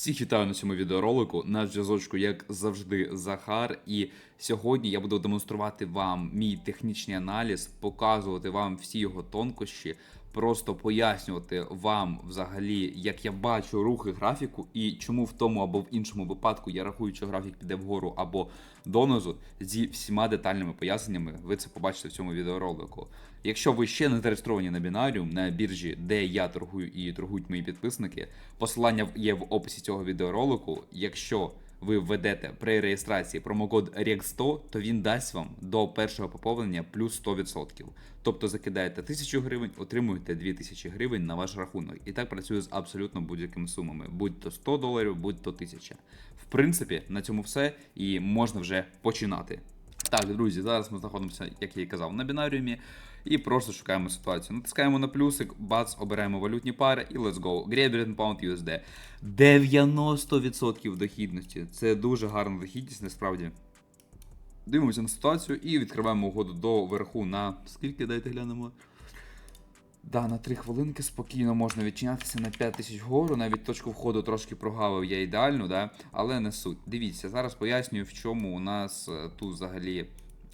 Всіх вітаю на цьому відеоролику. На зв'язочку, як завжди, Захар. І сьогодні я буду демонструвати вам мій технічний аналіз, показувати вам всі його тонкощі, просто пояснювати вам взагалі, як я бачу рухи графіку, і чому в тому або в іншому випадку я рахую, що графік піде вгору або донизу, зі всіма детальними поясненнями. Ви це побачите в цьому відеоролику. Якщо ви ще не зареєстровані на бінаріум на біржі, де я торгую і торгують мої підписники, посилання є в описі цього відеоролику. Якщо ви введете при реєстрації промокод REX100, то він дасть вам до першого поповнення плюс 100%. Тобто закидаєте 1000 гривень, отримуєте 2000 гривень на ваш рахунок. І так працює з абсолютно будь-якими сумами, будь то 100 доларів, будь то 1000. В принципі, на цьому все і можна вже починати. Так, друзі, зараз ми знаходимося, як я і казав, на бінаріумі. І просто шукаємо ситуацію. Натискаємо на плюсик, бац, обираємо валютні пари і let's go. Great Pound USD. 90% дохідності. Це дуже гарна дохідність, насправді. Дивимося на ситуацію і відкриваємо угоду до верху на скільки дайте глянемо. Да, на 3 хвилинки спокійно можна відчинятися на 5 тисяч вгору. Навіть точку входу трошки прогавив я ідеально, да? але не суть. Дивіться, зараз пояснюю, в чому у нас е, тут взагалі.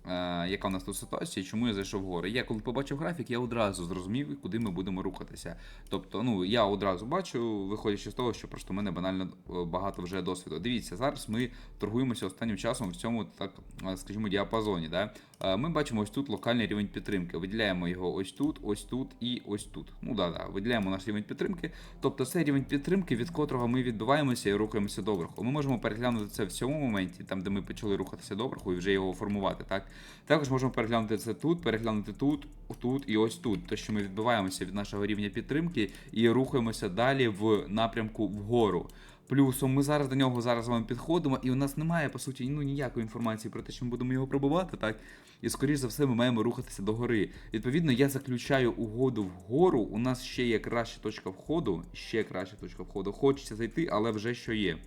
Е, яка у нас тут ситуація, чому я зайшов вгору? Я коли побачив графік, я одразу зрозумів, куди ми будемо рухатися. Тобто, ну я одразу бачу, виходячи з того, що просто в мене банально е, багато вже досвіду. Дивіться, зараз ми торгуємося останнім часом в цьому, так скажімо, діапазоні. Да? Ми бачимо ось тут локальний рівень підтримки. Виділяємо його ось тут, ось тут і ось тут. Ну да, да, виділяємо наш рівень підтримки. Тобто це рівень підтримки, від котрого ми відбиваємося і рухаємося до верху. Ми можемо переглянути це в цьому моменті, там де ми почали рухатися до верху і вже його формувати. Так також можемо переглянути це тут, переглянути тут, тут і ось тут. То що ми відбиваємося від нашого рівня підтримки і рухаємося далі в напрямку вгору. Плюсом ми зараз до нього зараз з вами підходимо, і у нас немає по суті ну ніякої інформації про те, що ми будемо його пробувати, так і скоріш за все ми маємо рухатися до гори. Відповідно, я заключаю угоду вгору. У нас ще є краща точка входу, ще краща точка входу. Хочеться зайти, але вже що є.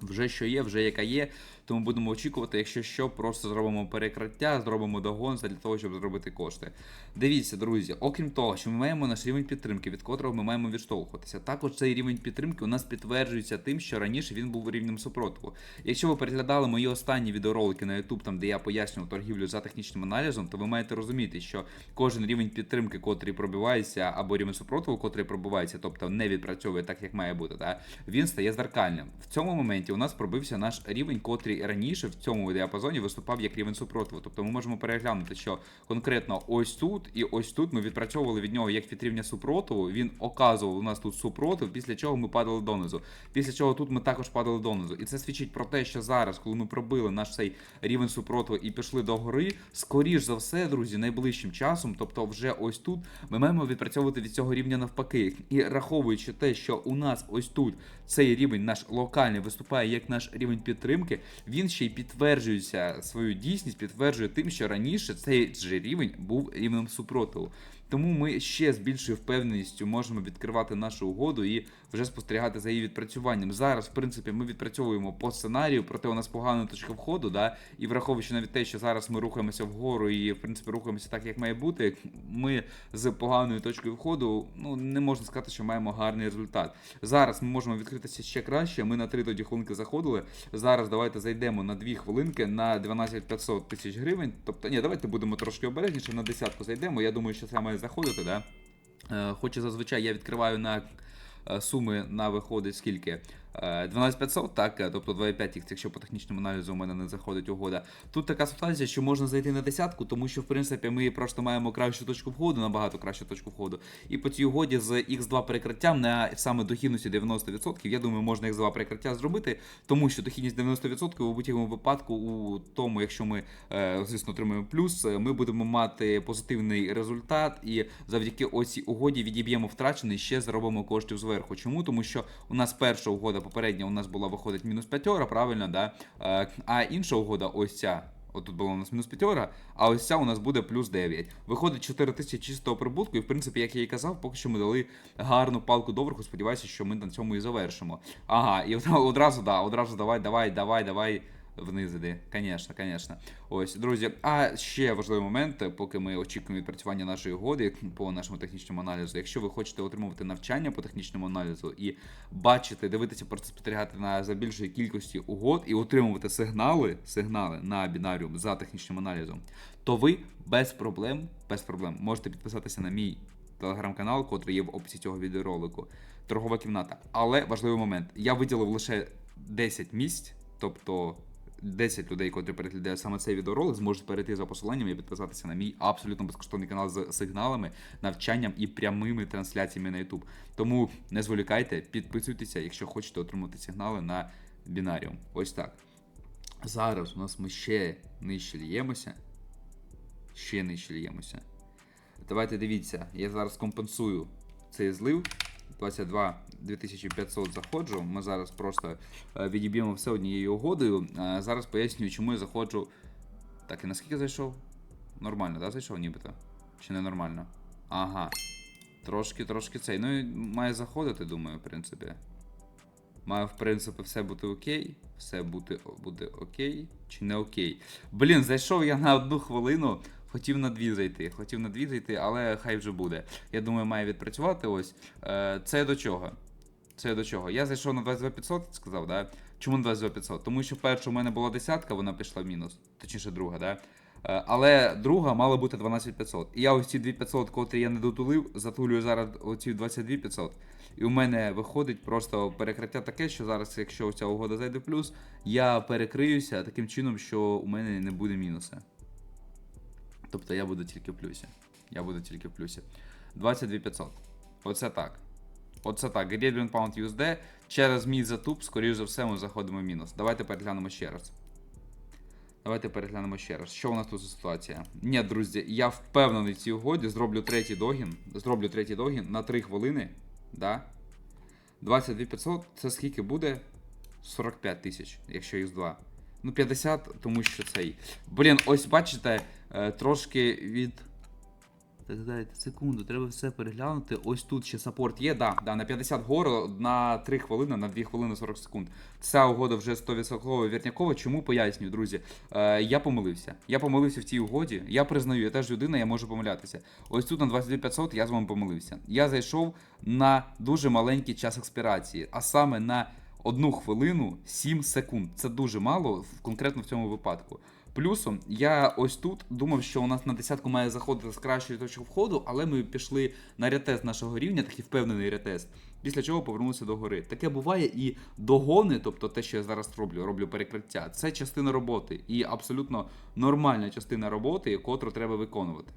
Вже що є, вже яка є, тому будемо очікувати, якщо що, просто зробимо перекриття, зробимо догон для того, щоб зробити кошти. Дивіться, друзі, окрім того, що ми маємо наш рівень підтримки, від котрого ми маємо відштовхуватися. Також цей рівень підтримки у нас підтверджується тим, що раніше він був рівнем супротиву. Якщо ви переглядали мої останні відеоролики на YouTube, там де я пояснював торгівлю за технічним аналізом, то ви маєте розуміти, що кожен рівень підтримки, котрий пробивається, або рівень супротиву, котрий пробивається, тобто не відпрацьовує так, як має бути, та він стає зеркальним. В цьому моменті у нас пробився наш рівень, котрий раніше в цьому діапазоні виступав як рівень супротиву. Тобто ми можемо переглянути, що конкретно ось тут і ось тут ми відпрацьовували від нього як від рівня супротиву. Він оказував у нас тут супротив, після чого ми падали донизу. Після чого тут ми також падали донизу. І це свідчить про те, що зараз, коли ми пробили наш цей рівень супротиву і пішли до гори, скоріш за все, друзі, найближчим часом, тобто вже ось тут, ми маємо відпрацьовувати від цього рівня навпаки. І раховуючи те, що у нас ось тут цей рівень наш локальний виступає як наш рівень підтримки, він ще й підтверджується свою дійсність, підтверджує тим, що раніше цей же рівень був рівнем супротиву. Тому ми ще з більшою впевненістю можемо відкривати нашу угоду і вже спостерігати за її відпрацюванням. Зараз, в принципі, ми відпрацьовуємо по сценарію, проте у нас погана точка входу, да, і враховуючи навіть те, що зараз ми рухаємося вгору і, в принципі, рухаємося так, як має бути. Ми з поганою точкою входу, ну не можна сказати, що маємо гарний результат. Зараз ми можемо відкритися ще краще. Ми на 3 тоді хвилинки заходили. Зараз давайте зайдемо на 2 хвилинки на 12500 тисяч гривень. Тобто, ні, давайте будемо трошки обережніше, на десятку зайдемо. Я думаю, що це має заходити, да? Е, Хоч і зазвичай я відкриваю на е, суми на виходить скільки? Е, 12500, так, е, тобто 2,5, їх, якщо по технічному аналізу у мене не заходить угода. Тут така ситуація, що можна зайти на десятку, тому що в принципі ми просто маємо кращу точку входу, набагато кращу точку входу. І по цій угоді з X2 перекриттям на саме дохідності 90%, я думаю, можна X2 перекриття зробити, тому що дохідність 90% у будь-якому випадку, у тому, якщо ми, е, звісно, отримаємо плюс, е, ми будемо мати позитивний результат, і завдяки оцій угоді відіб'ємо втрачений, ще заробимо коштів зверху. Чому? Тому що у нас перша угода попередня у нас була виходить мінус 5, правильно, да? Е, а інша угода, ось ця. Отут було у нас мінус п'ятьора, а ось ця у нас буде плюс 9. Виходить 4 тисячі чистого прибутку, і в принципі, як я і казав, поки що ми дали гарну палку доверху. Сподіваюся, що ми на цьому і завершимо. Ага, і одразу, да, одразу давай, давай, давай, давай. Вниз іди, звісно, звісно. Ось, друзі. А ще важливий момент, поки ми очікуємо відпрацювання нашої угоди по нашому технічному аналізу. Якщо ви хочете отримувати навчання по технічному аналізу і бачити, дивитися, просто спостерігати на за більшої кількості угод і отримувати сигнали, сигнали на бінаріум за технічним аналізом, то ви без проблем, без проблем можете підписатися на мій телеграм-канал, котрий є в описі цього відеоролику. Торгова кімната. Але важливий момент: я виділив лише 10 місць, тобто 10 людей, котрі переглядають саме цей відеоролик, зможуть перейти за посиланням і підписатися на мій абсолютно безкоштовний канал з сигналами, навчанням і прямими трансляціями на YouTube. Тому не зволікайте, підписуйтеся, якщо хочете отримати сигнали на бінаріум. Ось так. Зараз у нас ми ще нижче ліємося. Ще нижче ліємося. Давайте дивіться, я зараз компенсую цей злив. 22 2500 заходжу. Ми зараз просто е, відіб'ємо все однією угодою. Е, Зараз пояснюю, чому я заходжу. Так, і наскільки зайшов? Нормально, да, зайшов нібито? Чи не нормально? Ага. Трошки, трошки цей. Ну має заходити, думаю, в принципі. Має, в принципі, все бути окей. Все бути, буде окей. Чи не окей. Блін, зайшов я на одну хвилину. Хотів на дві зайти, хотів на дві зайти, але хай вже буде. Я думаю, має відпрацювати ось. Е, Це до чого? Це до чого? Я зайшов на 22500, сказав, да? Чому на 22500? Тому що перша у мене була десятка, вона пішла в мінус. Точніше, друга, да? Е, Але друга мала бути 12500. І я ось ці 2500, котрі я не дотулив, затулюю зараз оці 22500. І у мене виходить просто перекриття таке, що зараз, якщо ця угода зайде в плюс, я перекриюся таким чином, що у мене не буде мінуса. Тобто я буду тільки в плюсі. Я буду тільки в плюсі. 22500. Оце так. Оце так. Gradient Pound USD. Через мій затуп, скоріш за все, ми заходимо в мінус. Давайте переглянемо ще раз. Давайте переглянемо ще раз. Що у нас тут за ситуація? Ні, друзі, я впевнений в цій угоді. Зроблю третій догін. Зроблю третій догін на 3 хвилини. Да? 22500 це скільки буде? 45 тисяч, якщо їх з 2. Ну, 50, тому що цей. Блін, ось бачите, е, трошки від. Так, дайте секунду, треба все переглянути. Ось тут ще саппорт є, да, да, на 50 гору на 3 хвилини, на 2 хвилини 40 секунд. Ця угода вже 100% вірнякова. Чому пояснюю, друзі? Е, я помилився. Я помилився в цій угоді. Я признаю, я теж людина, я можу помилятися. Ось тут на 22500 я з вами помилився. Я зайшов на дуже маленький час експірації, а саме на одну хвилину 7 секунд. Це дуже мало, конкретно в цьому випадку. Плюсом, я ось тут думав, що у нас на десятку має заходити з кращої точки входу, але ми пішли на ретест нашого рівня, такий впевнений ретест. Після чого повернулися до гори. Таке буває і догони, тобто те, що я зараз роблю, роблю перекриття, це частина роботи і абсолютно нормальна частина роботи, котру треба виконувати.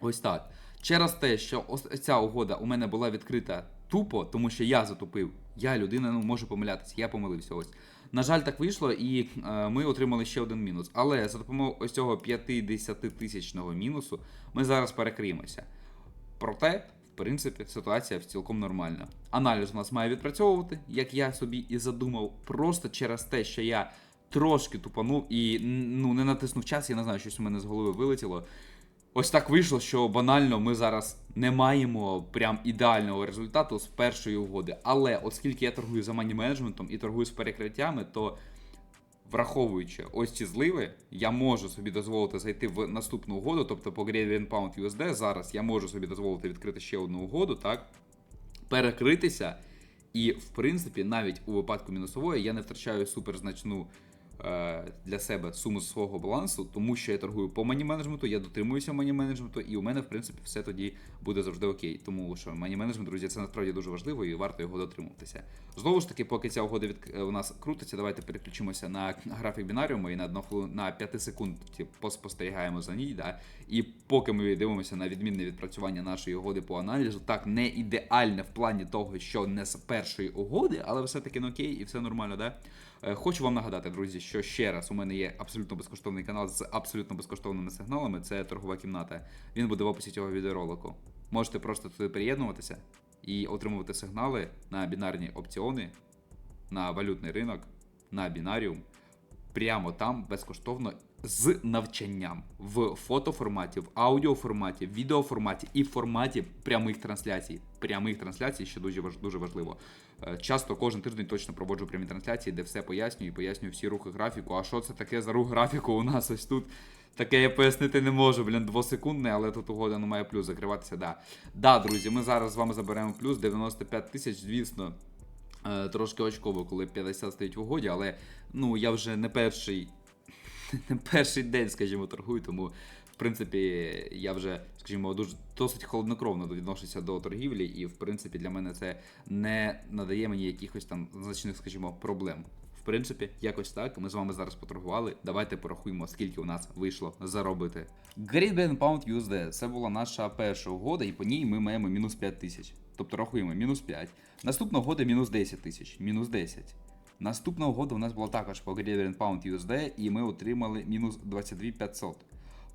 Ось так. Через те, що ось ця угода у мене була відкрита тупо, тому що я затупив. Я людина, ну можу помилятися, я помилився. Ось. На жаль, так вийшло, і е, ми отримали ще один мінус. Але за допомогою ось цього 50-тисячного мінусу ми зараз перекриємося. Проте, в принципі, ситуація цілком нормальна. Аналіз у нас має відпрацьовувати, як я собі і задумав, просто через те, що я трошки тупанув і ну, не натиснув час, я не знаю, щось у мене з голови вилетіло. Ось так вийшло, що банально ми зараз не маємо прям ідеального результату з першої угоди. Але оскільки я торгую за мані менеджментом і торгую з перекриттями, то враховуючи ось ці зливи, я можу собі дозволити зайти в наступну угоду, тобто по Gradient Pound USD зараз я можу собі дозволити відкрити ще одну угоду, так? Перекритися. І, в принципі, навіть у випадку мінусової я не втрачаю суперзначну для себе суму свого балансу, тому що я торгую по мані менеджменту, я дотримуюся мані менеджменту, і у мене, в принципі, все тоді буде завжди окей. Тому що мані менеджмент, друзі, це насправді дуже важливо і варто його дотримуватися. Знову ж таки, поки ця угода від е, у нас крутиться, давайте переключимося на графік бінаріуму і на одну на 5 секунд поспостерігаємо за ній. Да? І поки ми дивимося на відмінне відпрацювання нашої угоди по аналізу, так не ідеальне в плані того, що не з першої угоди, але все-таки ну, окей, і все нормально, да? Е, Хочу вам нагадати, друзі, що ще раз у мене є абсолютно безкоштовний канал з абсолютно безкоштовними сигналами. Це торгова кімната. Він буде в описі цього відеоролику. Можете просто туди приєднуватися і отримувати сигнали на бінарні опціони, на валютний ринок, на бінаріум. Прямо там безкоштовно з навчанням в фотоформаті, в аудіоформаті, в відеоформаті і в форматі прямих трансляцій. Прямих трансляцій, що дуже важ- дуже важливо. Е, Часто кожен тиждень точно проводжу прямі трансляції, де все пояснюю і пояснюю всі рухи графіку. А що це таке за рух графіку у нас ось тут? Таке я пояснити не можу, блін, двосекундне, але тут угода ну, має плюс закриватися. Да. да, друзі, ми зараз з вами заберемо плюс 95 тисяч, звісно. Е, Трошки очково, коли 50 стоїть в угоді, але ну я вже не перший, не перший день, скажімо, торгую, тому в принципі я вже, скажімо, дуже досить холоднокровно відношуся до торгівлі, і в принципі для мене це не надає мені якихось там значних, скажімо, проблем. В принципі, якось так. Ми з вами зараз поторгували. Давайте порахуємо, скільки у нас вийшло заробити. Great Britain Pound USD. Це була наша перша угода, і по ній ми маємо мінус 5 тисяч. Тобто рахуємо мінус 5. Наступна угода мінус 10 тисяч. Мінус 10. Наступна угода у нас була також по Great Britain Pound USD, і ми отримали мінус 22 500.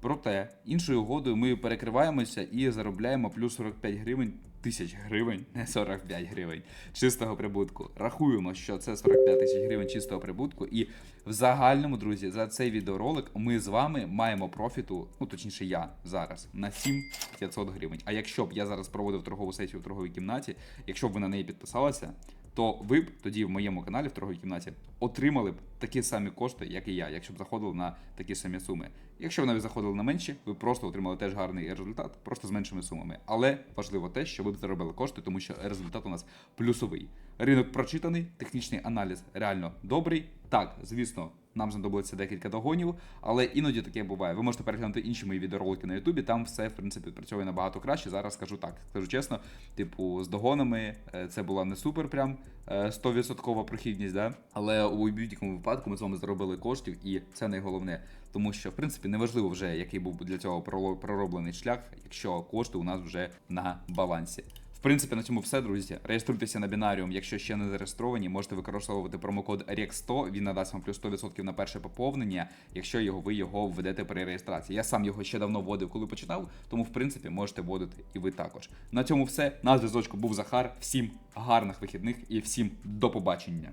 Проте іншою угодою ми перекриваємося і заробляємо плюс 45 гривень тисяч гривень, не 45 гривень чистого прибутку. Рахуємо, що це 45 тисяч гривень чистого прибутку, і в загальному, друзі, за цей відеоролик ми з вами маємо профіту, ну точніше, я зараз на 7500 гривень. А якщо б я зараз проводив торгову сесію в торговій кімнаті, якщо б ви на неї підписалися, то ви б тоді в моєму каналі в торговій кімнаті отримали б такі самі кошти, як і я, якщо б заходили на такі самі суми. Якщо ви навіть заходили на менші, ви просто отримали теж гарний результат, просто з меншими сумами. Але важливо те, що ви б заробили кошти, тому що результат у нас плюсовий. Ринок прочитаний, технічний аналіз реально добрий. Так, звісно, нам знадобиться декілька догонів, але іноді таке буває. Ви можете переглянути інші мої відеоролики на Ютубі, там все в принципі працює набагато краще. Зараз скажу так, скажу чесно, типу, з догонами е, це була не супер, прям е, 100% прохідність, да? але у будь-якому випадку ми з вами заробили коштів, і це найголовне. Тому що, в принципі, неважливо вже, який був для цього пророблений шлях, якщо кошти у нас вже на балансі. В принципі, на цьому все, друзі. Реєструйтеся на бінаріум, якщо ще не зареєстровані, можете використовувати промокод REX100, він надасть вам плюс 100% на перше поповнення, якщо його ви його введете при реєстрації. Я сам його ще давно вводив, коли починав, тому в принципі можете вводити і ви також. На цьому все. На зв'язочку був Захар. Всім гарних вихідних і всім до побачення.